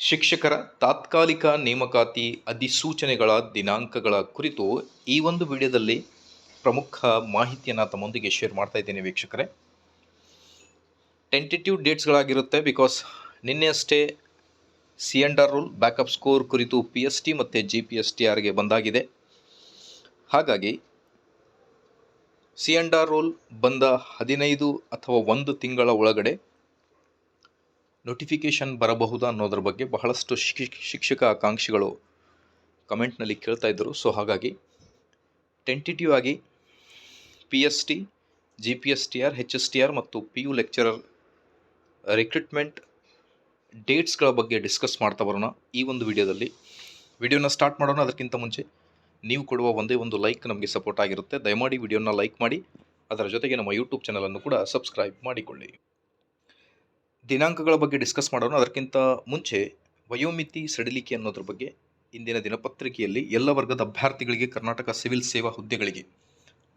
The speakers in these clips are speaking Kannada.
ಶಿಕ್ಷಕರ ತಾತ್ಕಾಲಿಕ ನೇಮಕಾತಿ ಅಧಿಸೂಚನೆಗಳ ದಿನಾಂಕಗಳ ಕುರಿತು ಈ ಒಂದು ವಿಡಿಯೋದಲ್ಲಿ ಪ್ರಮುಖ ಮಾಹಿತಿಯನ್ನು ತಮ್ಮೊಂದಿಗೆ ಶೇರ್ ಮಾಡ್ತಾ ಇದ್ದೇನೆ ವೀಕ್ಷಕರೇ. ಟೆಂಟೇಟಿವ್ ಡೇಟ್ಸ್ಗಳಾಗಿರುತ್ತೆ ಬಿಕಾಸ್ ನಿನ್ನೆ ಅಷ್ಟೇ C and R rule backup score ಕುರಿತು ಪಿ ಎಸ್ ಟಿ ಮತ್ತು ಜಿ ಪಿ ಎಸ್ ಟಿ ಆರ್ಗೆ ಬಂದಾಗಿದೆ. ಹಾಗಾಗಿ ಸಿ ಎಂಡ್ ಆರ್ ರೂಲ್ ಬಂದ ಹದಿನೈದು ಅಥವಾ ಒಂದು ತಿಂಗಳ ಒಳಗಡೆ ನೋಟಿಫಿಕೇಷನ್ ಬರಬಹುದಾ ಅನ್ನೋದ್ರ ಬಗ್ಗೆ ಬಹಳಷ್ಟು ಶಿಕ್ಷ- ಶಿಕ್ಷಕ ಆಕಾಂಕ್ಷಿಗಳು ಕಮೆಂಟ್ನಲ್ಲಿ ಕೇಳ್ತಾ ಇದ್ದರು. ಸೊ ಹಾಗಾಗಿ ಟೆಂಟಿಟಿವ್ ಆಗಿ P S T G P S T R H S T R ಮತ್ತು ಪಿ ಯು ಲೆಕ್ಚರರ್ ರಿಕ್ರೂಟ್ಮೆಂಟ್ ಡೇಟ್ಸ್ಗಳ ಬಗ್ಗೆ ಡಿಸ್ಕಸ್ ಮಾಡ್ತಾ ಬರೋಣ ಈ ಒಂದು ವಿಡಿಯೋದಲ್ಲಿ. ವಿಡಿಯೋನ ಸ್ಟಾರ್ಟ್ ಮಾಡೋಣ, ಅದಕ್ಕಿಂತ ಮುಂಚೆ ನೀವು ಕೊಡುವ ಒಂದೇ ಒಂದು ಲೈಕ್ ನಮಗೆ ಸಪೋರ್ಟ್ ಆಗಿರುತ್ತೆ. ದಯಮಾಡಿ ವಿಡಿಯೋನ ಲೈಕ್ ಮಾಡಿ, ಅದರ ಜೊತೆಗೆ ನಮ್ಮ ಯೂಟ್ಯೂಬ್ ಚಾನಲನ್ನು ಕೂಡ ಸಬ್ಸ್ಕ್ರೈಬ್ ಮಾಡಿಕೊಳ್ಳಿ. ದಿನಾಂಕಗಳ ಬಗ್ಗೆ ಡಿಸ್ಕಸ್ ಮಾಡೋಣ. ಅದಕ್ಕಿಂತ ಮುಂಚೆ ವಯೋಮಿತಿ ಸಡಿಲಿಕೆ ಅನ್ನೋದ್ರ ಬಗ್ಗೆ ಇಂದಿನ ದಿನಪತ್ರಿಕೆಯಲ್ಲಿ ಎಲ್ಲ ವರ್ಗದ ಅಭ್ಯರ್ಥಿಗಳಿಗೆ ಕರ್ನಾಟಕ ಸಿವಿಲ್ ಸೇವಾ ಹುದ್ದೆಗಳಿಗೆ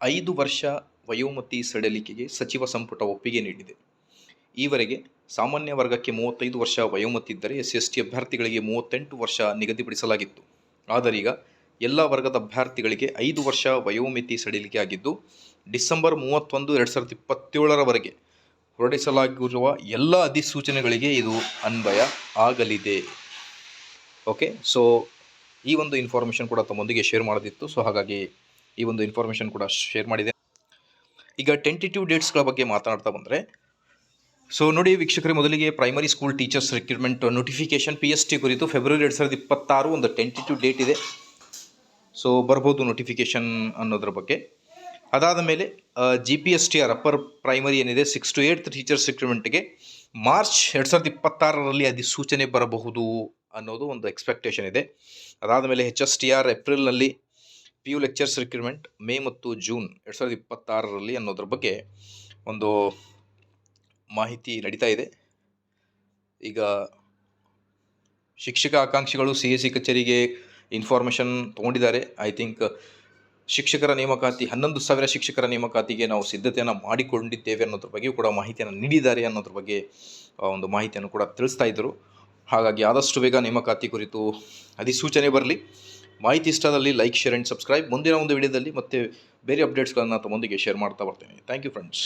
ಐದು ವರ್ಷ ವಯೋಮತಿ ಸಡಿಲಿಕೆಗೆ ಸಚಿವ ಸಂಪುಟ ಒಪ್ಪಿಗೆ ನೀಡಿದೆ. ಈವರೆಗೆ ಸಾಮಾನ್ಯ ವರ್ಗಕ್ಕೆ ಮೂವತ್ತೈದು ವರ್ಷ ವಯೋಮತಿ ಇದ್ದರೆ ಎಸ್ ಎಸ್ ಟಿ ಅಭ್ಯರ್ಥಿಗಳಿಗೆ ಮೂವತ್ತೆಂಟು ವರ್ಷ ನಿಗದಿಪಡಿಸಲಾಗಿತ್ತು. ಆದರೀಗ ಎಲ್ಲ ವರ್ಗದ ಅಭ್ಯರ್ಥಿಗಳಿಗೆ ಐದು ವರ್ಷ ವಯೋಮಿತಿ ಸಡಿಲಿಕೆ ಆಗಿದ್ದು, ಡಿಸೆಂಬರ್ ಮೂವತ್ತೊಂದು, ಎರಡು ಸಾವಿರದ ಇಪ್ಪತ್ತೇಳರವರೆಗೆ ಹೊರಡಿಸಲಾಗಿರುವ ಎಲ್ಲ ಅಧಿಸೂಚನೆಗಳಿಗೆ ಇದು ಅನ್ವಯ ಆಗಲಿದೆ. ಓಕೆ ಸೊ ಈ ಒಂದು ಇನ್ಫಾರ್ಮೇಷನ್ ಕೂಡ ತಮ್ಮೊಂದಿಗೆ ಶೇರ್ ಮಾಡೋದಿತ್ತು ಸೊ ಹಾಗಾಗಿ ಈ ಒಂದು ಇನ್ಫಾರ್ಮೇಷನ್ ಕೂಡ ಶೇರ್ ಮಾಡಿದೆ. ಈಗ ಟೆಂಟಿಟಿವ್ ಡೇಟ್ಸ್ಗಳ ಬಗ್ಗೆ ಮಾತನಾಡ್ತಾ ಬಂದರೆ ಸೊ ನೋಡಿ ವೀಕ್ಷಕರೇ, ಮೊದಲಿಗೆ primary school teachers recruitment notification P S T ಕುರಿತು ಫೆಬ್ರವರಿ ಎರಡು ಸಾವಿರದ ಇಪ್ಪತ್ತಾರು ಒಂದು ಟೆಂಟಿಟಿವ್ ಡೇಟ್ ಇದೆ. ಸೊ ಬರ್ಬೋದು ನೋಟಿಫಿಕೇಶನ್ ಅನ್ನೋದ್ರ ಬಗ್ಗೆ. ಅದಾದ ಮೇಲೆ G P S T R upper primary ಏನಿದೆ ಸಿಕ್ಸ್ ಟು ಏಯ್ಟ್ ಟೀಚರ್ಸ್ ರಿಕ್ರೂಟ್ಮೆಂಟ್ಗೆ ಮಾರ್ಚ್ ಎರಡು ಸಾವಿರದ ಇಪ್ಪತ್ತಾರರಲ್ಲಿ ಅಧಿಸೂಚನೆ ಬರಬಹುದು ಅನ್ನೋದು ಒಂದು ಎಕ್ಸ್ಪೆಕ್ಟೇಷನ್ ಇದೆ. ಅದಾದ ಮೇಲೆ ಎಚ್ ಎಸ್ ಟಿ ಆರ್ ಏಪ್ರಿಲ್ನಲ್ಲಿ P U lecturers recruitment May ಮತ್ತು ಜೂನ್ ಎರಡು ಸಾವಿರದ ಇಪ್ಪತ್ತಾರರಲ್ಲಿ ಅನ್ನೋದ್ರ ಬಗ್ಗೆ ಒಂದು ಮಾಹಿತಿ ನಡೀತಾ ಇದೆ. ಈಗ ಶಿಕ್ಷಕ ಆಕಾಂಕ್ಷಿಗಳು ಸಿ ಎಸ್ ಸಿ ಕಚೇರಿಗೆ ಇನ್ಫಾರ್ಮೇಷನ್ ತೊಗೊಂಡಿದ್ದಾರೆ. ಐ ಥಿಂಕ್ ಶಿಕ್ಷಕರ ನೇಮಕಾತಿ, ಹನ್ನೊಂದು ಸಾವಿರ ಶಿಕ್ಷಕರ ನೇಮಕಾತಿಗೆ ನಾವು ಸಿದ್ಧತೆಯನ್ನು ಮಾಡಿಕೊಂಡಿದ್ದೇವೆ ಅನ್ನೋದ್ರ ಬಗ್ಗೆಯೂ ಕೂಡ ಮಾಹಿತಿಯನ್ನು ನೀಡಿದ್ದಾರೆ ಅನ್ನೋದ್ರ ಬಗ್ಗೆ ಒಂದು ಮಾಹಿತಿಯನ್ನು ಕೂಡ ತಿಳಿಸ್ತಾ ಇದ್ದರು ಹಾಗಾಗಿ ಆದಷ್ಟು ಬೇಗ ನೇಮಕಾತಿ ಕುರಿತು ಅಧಿಸೂಚನೆ ಬರಲಿ. ಮಾಹಿತಿ ಇಷ್ಟದಲ್ಲಿ ಲೈಕ್, ಶೇರ್ ಆ್ಯಂಡ್ ಸಬ್ಸ್ಕ್ರೈಬ್. ಮುಂದಿನ ಒಂದು ವಿಡಿಯೋದಲ್ಲಿ ಮತ್ತೆ ಬೇರೆ ಅಪ್ಡೇಟ್ಸ್ಗಳನ್ನು ತಮ್ಮೊಂದಿಗೆ ಶೇರ್ ಮಾಡ್ತಾ ಬರ್ತೇನೆ. Thank you friends.